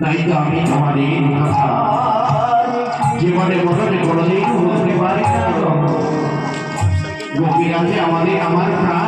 তাই তো আমি আমাদের কথা জীবনে মরণে কোনোদিন বলতে পারি না। আমাদের আমার প্রাণ